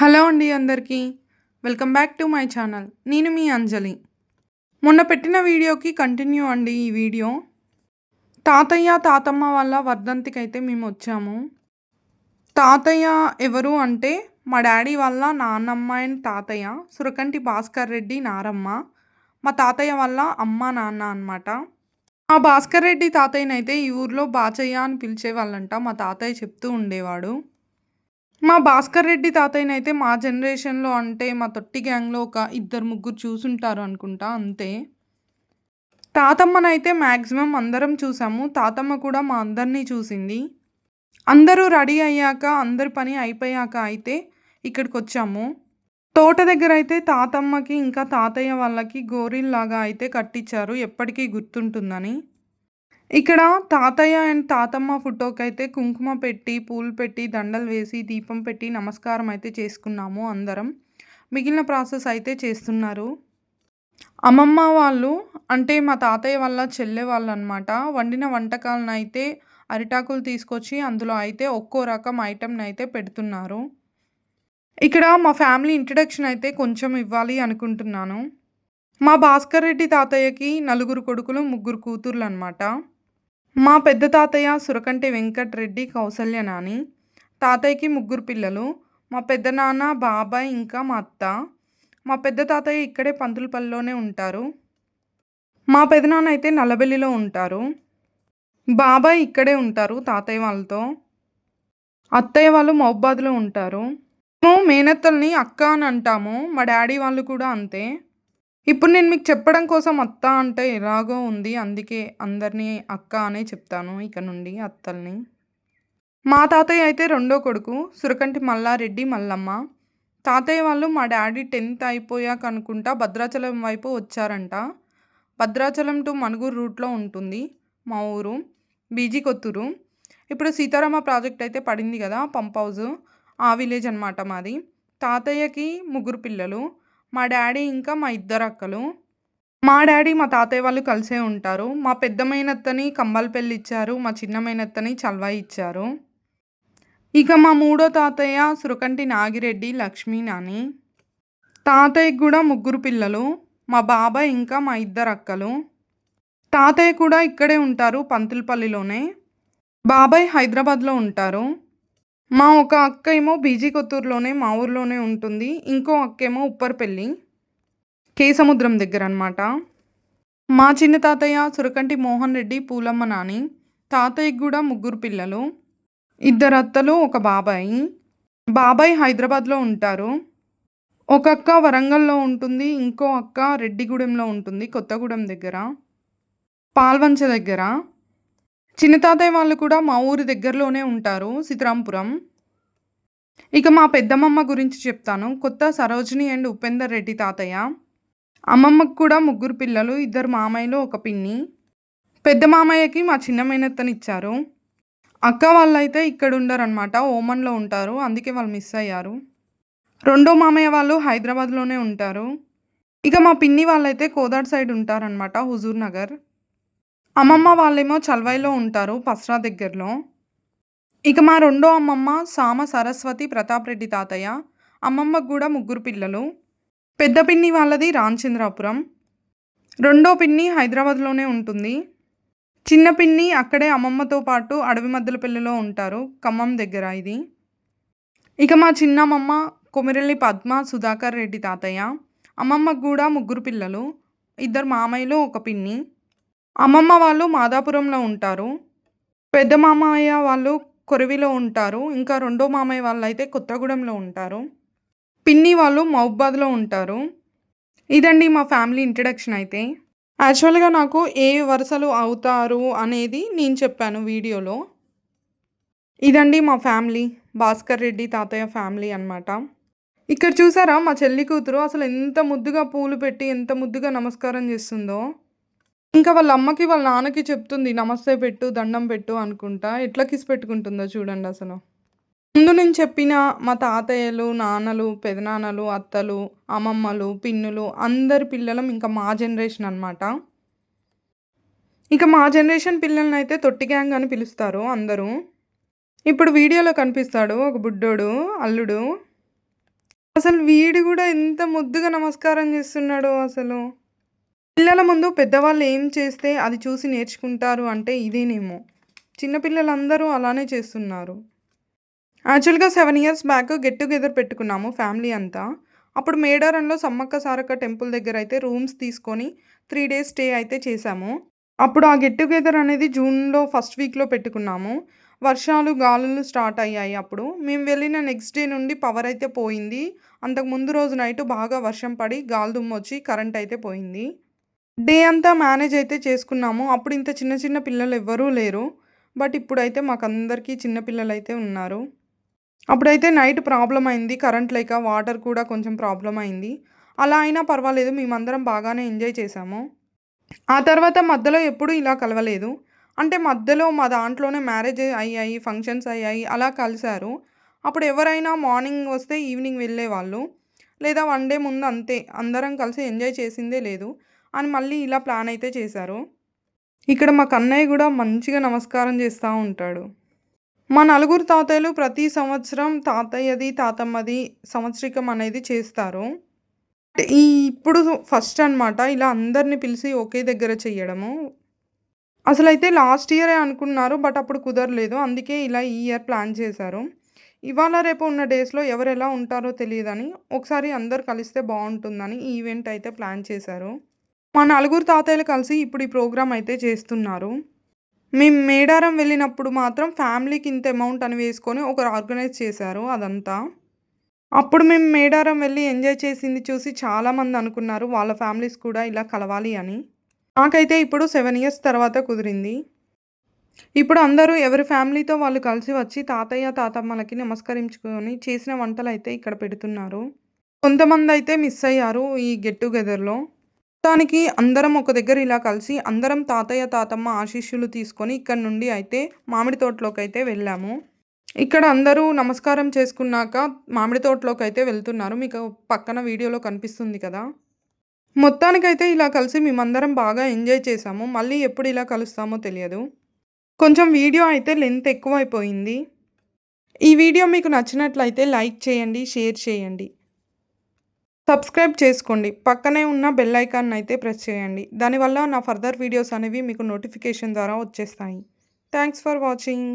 Hello అండి అందరికీ. Welcome back to my channel. నేను మీ అంజలి. మొన్న పెట్టిన వీడియోకి కంటిన్యూ అండి ఈ వీడియో. తాతయ్య తాతమ్మ వాళ్ళ వర్ధంతికి అయితే మేము వచ్చాము. తాతయ్య ఎవరు అంటే మా డాడీ వాళ్ళ నాన్నమ్మ అండ్ తాతయ్య సురకంటి భాస్కర్ రెడ్డి నారమ్మ మా తాతయ్య వాళ్ళ అమ్మ నాన్న అనమాట మా భాస్కర్ రెడ్డి తాతయ్యనైతే ఈ ఊర్లో బాచయ్య అని పిలిచేవాళ్ళంట మా తాతయ్య చెప్తూ ఉండేవాడు. మా భాస్కర్ రెడ్డి తాతయ్యనైతే మా జనరేషన్లో అంటే మా తొట్టి గ్యాంగ్లో ఒక ఇద్దరు ముగ్గురు చూసుంటారు అనుకుంటా అంతే. తాతమ్మనైతే మ్యాక్సిమం అందరం చూసాము. తాతమ్మ కూడా మా అందరినీ చూసింది. అందరూ రెడీ అయ్యాక అందరి పని అయిపోయాక అయితే ఇక్కడికి వచ్చాము తోట దగ్గర అయితే తాతమ్మకి ఇంకా తాతయ్య వాళ్ళకి గోరీల్లాగా అయితే కట్టించారు. ఎప్పటికీ గుర్తుంటుందని. ఇక్కడ తాతయ్య అండ్ తాతమ్మ ఫోటోకి అయితే కుంకుమ పెట్టి పూలు పెట్టి దండలు వేసి దీపం పెట్టి నమస్కారం అయితే చేసుకున్నాము అందరం. మిగిలిన ప్రాసెస్ అయితే చేస్తున్నారు. అమ్మమ్మ వాళ్ళు అంటే మా తాతయ్య వాళ్ళ చెల్లె వాళ్ళు అనమాట వండిన వంటకాలను అయితే అరిటాకులు తీసుకొచ్చి అందులో అయితే ఒక్కో రకం ఐటెంని అయితే పెడుతున్నారు. ఇక్కడ మా ఫ్యామిలీ ఇంట్రడక్షన్ అయితే కొంచెం ఇవ్వాలి అనుకుంటున్నాను. మా భాస్కర్ రెడ్డి తాతయ్యకి నలుగురు కొడుకులు ముగ్గురు కూతుర్లు అనమాట మా పెద్ద తాతయ్య సురకంటి వెంకట్ రెడ్డి కౌసల్య నాని తాతయ్యకి ముగ్గురు పిల్లలు మా పెద్ద నాన్న బాబాయ్ ఇంకా మా అత్త. మా పెద్ద తాతయ్య ఇక్కడే పంతులపల్లిలోనే ఉంటారు. మా పెదనాన్న అయితే నల్లబెల్లిలో ఉంటారు. బాబాయ్ ఇక్కడే ఉంటారు తాతయ్య వాళ్ళతో. అత్తయ్య వాళ్ళు మహబాద్లో ఉంటారు. మేము మేనత్తల్ని అక్క అని అంటాము మా డాడీ వాళ్ళు కూడా అంతే. ఇప్పుడు నేను మీకు చెప్పడం కోసం అత్త అంటే ఎలాగో ఉంది. అందుకే అందరినీ అక్క అనే చెప్తాను ఇక నుండి అత్తల్ని. మా తాతయ్య అయితే రెండో కొడుకు సురకంటి మల్లారెడ్డి మల్లమ్మ. తాతయ్య వాళ్ళు మా డాడీ టెన్త్ అయిపోయాక అనుకుంటా భద్రాచలం వైపు వచ్చారంట. భద్రాచలం టు మనుగురు రూట్లో ఉంటుంది మా ఊరు బీజీ కొత్తూరు. ఇప్పుడు సీతారామ ప్రాజెక్ట్ అయితే పడింది కదా పంప్ హౌస్. ఆ విలేజ్ అనమాట మాది. తాతయ్యకి ముగ్గురు పిల్లలు. మా డాడీ ఇంకా మా ఇద్దరు అక్కలు. మా డాడీ మా తాతయ్య వాళ్ళు కలిసే ఉంటారు. మా పెద్దమైనత్తని కంబల్పల్లి ఇచ్చారు. మా చిన్నమైనత్తని చల్వాయి ఇచ్చారు. ఇక మా మూడో తాతయ్య సురకంటి నాగిరెడ్డి లక్ష్మీ నాని. తాతయ్యకి కూడా ముగ్గురు పిల్లలు. మా బాబాయ్ ఇంకా మా ఇద్దరు అక్కలు. తాతయ్య కూడా ఇక్కడే ఉంటారు పంతులపల్లిలోనే. బాబాయ్ హైదరాబాద్లో ఉంటారు. మా ఒక అక్క ఏమో బీజీ కొత్తూరులోనే మా ఊర్లోనే ఉంటుంది. ఇంకో అక్క ఏమో ఉప్పర్పల్లి కేసముద్రం దగ్గర అనమాట మా చిన్న తాతయ్య సురకంటి మోహన్ రెడ్డి పూలమ్మ నాని తాతయ్యకి కూడా ముగ్గురు పిల్లలు ఇద్దరు అత్తలు ఒక బాబాయి. బాబాయ్ హైదరాబాద్లో ఉంటారు. ఒక అక్క వరంగల్లో ఉంటుంది ఇంకో అక్క రెడ్డిగూడెంలో ఉంటుంది కొత్తగూడెం దగ్గర పాల్వంచ దగ్గర. చిన్న తాతయ్య వాళ్ళు కూడా మా ఊరి దగ్గరలోనే ఉంటారు సీతారాంపురం ఇక మా పెద్దమ్మమ్మ గురించి చెప్తాను. కొత్త సరోజిని అండ్ ఉపేందర్ రెడ్డి తాతయ్య. అమ్మమ్మకు కూడా ముగ్గురు పిల్లలు ఇద్దరు మామయ్యలు ఒక పిన్ని. పెద్ద మామయ్యకి మా చిన్న మేనత్తని ఇచ్చారు అక్క వాళ్ళైతే ఇక్కడ ఉండరనమాట ఓమన్లో ఉంటారు అందుకే వాళ్ళు మిస్ అయ్యారు. రెండో మామయ్య వాళ్ళు హైదరాబాద్లోనే ఉంటారు. ఇక మా పిన్ని వాళ్ళైతే కోదాడ్ సైడ్ ఉంటారనమాట హుజూర్ నగర్. అమ్మమ్మ వాళ్ళేమో చల్వైలో ఉంటారు పస్రా దగ్గరలో. ఇక మా రెండో అమ్మమ్మ సామ సరస్వతి ప్రతాప్ రెడ్డి తాతయ్య అమ్మమ్మకు కూడా ముగ్గురు పిల్లలు. పెద్ద పిన్ని వాళ్ళది రామచంద్రాపురం. రెండో పిన్ని హైదరాబాద్లోనే ఉంటుంది. చిన్న పిన్ని అక్కడే అమ్మమ్మతో పాటు అడవి మధ్యల పెళ్ళిలో ఉంటారు ఖమ్మం దగ్గర ఇది. ఇక మా చిన్నమ్మమ్మ కొమిరెల్లి పద్మ సుధాకర్ రెడ్డి తాతయ్య అమ్మమ్మకు కూడా ముగ్గురు పిల్లలు ఇద్దరు మామయ్యలు ఒక పిన్ని. అమ్మమ్మ వాళ్ళు మాదాపురంలో ఉంటారు. పెద్ద మామయ్య వాళ్ళు కొరవిలో ఉంటారు. ఇంకా రెండో మామయ్య వాళ్ళు అయితే కొత్తగూడెంలో ఉంటారు. పిన్ని వాళ్ళు మహబాద్లో ఉంటారు. ఇదండి మా ఫ్యామిలీ ఇంట్రడక్షన్ అయితే. యాక్చువల్గా నాకు ఏ వరుసలు అవుతారు అనేది నేను చెప్పాను వీడియోలో. ఇదండి మా ఫ్యామిలీ. భాస్కర్ రెడ్డి తాతయ్య ఫ్యామిలీ అనమాట ఇక్కడ చూసారా మా చెల్లి కూతురు అసలు ఎంత ముద్దుగా పూలు పెట్టి ఎంత ముద్దుగా నమస్కారం చేస్తుందో. ఇంకా వాళ్ళ అమ్మకి వాళ్ళ నాన్నకి చెప్తుంది నమస్తే పెట్టు దండం పెట్టు అనుకుంటా. ఎట్లా కిస్ పెట్టుకుంటుందో చూడండి అసలు. ముందు నేను చెప్పిన మా తాతయ్యలు నాన్నలు పెదనాన్నలు అత్తలు అమ్మమ్మలు పిన్నులు అందరి పిల్లలం ఇంకా మా జనరేషన్ అనమాట ఇక మా జనరేషన్ పిల్లల్ని అయితే తొట్టి గ్యాంగ్ అని పిలుస్తారు అందరూ. ఇప్పుడు వీడియోలో కనిపిస్తాడు ఒక బుడ్డోడు అల్లుడు. అసలు వీడు కూడా ఎంత ముద్దుగా నమస్కారం చేస్తున్నాడు అసలు. పిల్లల ముందు పెద్దవాళ్ళు ఏం చేస్తే అది చూసి నేర్చుకుంటారు అంటే ఇదేనేమో. చిన్నపిల్లలందరూ అలానే చేస్తున్నారు. యాక్చువల్‌గా seven years back get together పెట్టుకున్నాము ఫ్యామిలీ అంతా. అప్పుడు మేడారంలో సమ్మక్క సారక్క టెంపుల్ దగ్గర అయితే రూమ్స్ తీసుకొని త్రీ డేస్ స్టే అయితే చేశాము. అప్పుడు ఆ గెట్ టుగెదర్ అనేది జూన్‌లో ఫస్ట్ వీక్‌లో పెట్టుకున్నాము. వర్షాలు, గాలులు స్టార్ట్ అయ్యాయి అప్పుడు. మేము వెళ్ళిన నెక్స్ట్ డే నుండి పవర్ అయితే పోయింది. అంతకు ముందు రోజు నైట్ బాగా వర్షం పడి గాలిదుమ్మొచ్చి కరెంట్ అయితే పోయింది. డే అంతా మేనేజ్ అయితే చేసుకున్నాము. అప్పుడు ఇంత చిన్న చిన్న పిల్లలు ఎవ్వరూ లేరు. బట్ ఇప్పుడైతే మాకందరికీ చిన్న అయితే ఉన్నారు. అప్పుడైతే నైట్ ప్రాబ్లం అయింది. కరెంట్ లేక వాటర్ కూడా కొంచెం ప్రాబ్లం అయింది. అలా అయినా పర్వాలేదు మేమందరం బాగానే ఎంజాయ్ చేశాము. ఆ తర్వాత మధ్యలో ఎప్పుడూ ఇలా కలవలేదు. అంటే మధ్యలో మా దాంట్లోనే మ్యారేజ్ అయ్యాయి, ఫంక్షన్స్ అయ్యాయి. అలా కలిశారు అప్పుడు ఎవరైనా మార్నింగ్ వస్తే ఈవినింగ్ వెళ్ళేవాళ్ళు. లేదా వన్ డే ముందు అంతే. అందరం కలిసి ఎంజాయ్ చేసిందే లేదు. అని మళ్ళీ ఇలా ప్లాన్ అయితే చేశారు. ఇక్కడ మా కన్నయ్య కూడా మంచిగా నమస్కారం చేస్తూ ఉంటాడు. మా నలుగురు తాతయ్యలు ప్రతి సంవత్సరం తాతయ్యది, తాతమ్మది సంవత్సరికం అనేది చేస్తారు. ఈ ఇప్పుడు ఫస్ట్ అనమాట. ఇలా అందరిని పిలిచి ఒకే దగ్గర చెయ్యడము. అసలైతే లాస్ట్ ఇయరే అనుకున్నారు. బట్ అప్పుడు కుదరలేదు. అందుకే ఇలా ఈ ఇయర్ ప్లాన్ చేశారు. ఇవాళ రేపు ఉన్న డేస్‌లో ఎవరు ఎలా ఉంటారో తెలియదని ఒకసారి అందరు కలిస్తే బాగుంటుందని ఈవెంట్ అయితే ప్లాన్ చేశారు. మా నలుగురు తాతయ్యలు కలిసి ఇప్పుడు ఈ ప్రోగ్రామ్ అయితే చేస్తున్నారు. మేము మేడారం వెళ్ళినప్పుడు మాత్రం ఫ్యామిలీకి ఇంత అమౌంట్ అని వేసుకొని ఒకరు ఆర్గనైజ్ చేశారు అదంతా. అప్పుడు మేము మేడారం వెళ్ళి ఎంజాయ్ చేసింది చూసి చాలామంది అనుకున్నారు వాళ్ళ ఫ్యామిలీస్ కూడా ఇలా కలవాలి అని. నాకైతే ఇప్పుడు సెవెన్ ఇయర్స్ తర్వాత కుదిరింది. ఇప్పుడు అందరూ ఎవరి ఫ్యామిలీతో వాళ్ళు కలిసి వచ్చి తాతయ్య, తాతమ్మలకి నమస్కరించుకొని చేసిన వంటలు అయితే ఇక్కడ పెడుతున్నారు. కొంతమంది అయితే మిస్ అయ్యారు ఈ గెట్ టుగెదర్‌లో. మొత్తానికి అందరం ఒక దగ్గర ఇలా కలిసి అందరం తాతయ్య, తాతమ్మ ఆశీస్సులు తీసుకొని ఇక్కడ నుండి అయితే మామిడి తోటలోకి అయితే వెళ్ళాము. ఇక్కడ అందరూ నమస్కారం చేసుకున్నాక మామిడి తోటలోకి అయితే వెళ్తున్నారు. మీకు పక్కన వీడియోలో కనిపిస్తుంది కదా! మొత్తానికైతే ఇలా కలిసి మేమందరం బాగా ఎంజాయ్ చేసాము మళ్ళీ ఎప్పుడు ఇలా కలుస్తామో తెలియదు. కొంచెం వీడియో అయితే లెంత్ ఎక్కువైపోయింది. ఈ వీడియో మీకు నచ్చినట్లయితే లైక్ చేయండి, షేర్ చేయండి. సబ్స్క్రైబ్ చేసుకోండి. పక్కనే ఉన్న బెల్ ఐకాన్ అయితే ప్రెస్ చేయండి. దానివల్ల నా ఫర్దర్ వీడియోస్ అనేవి మీకు నోటిఫికేషన్ ద్వారా వచ్చేస్తాయి. Thanks for watching.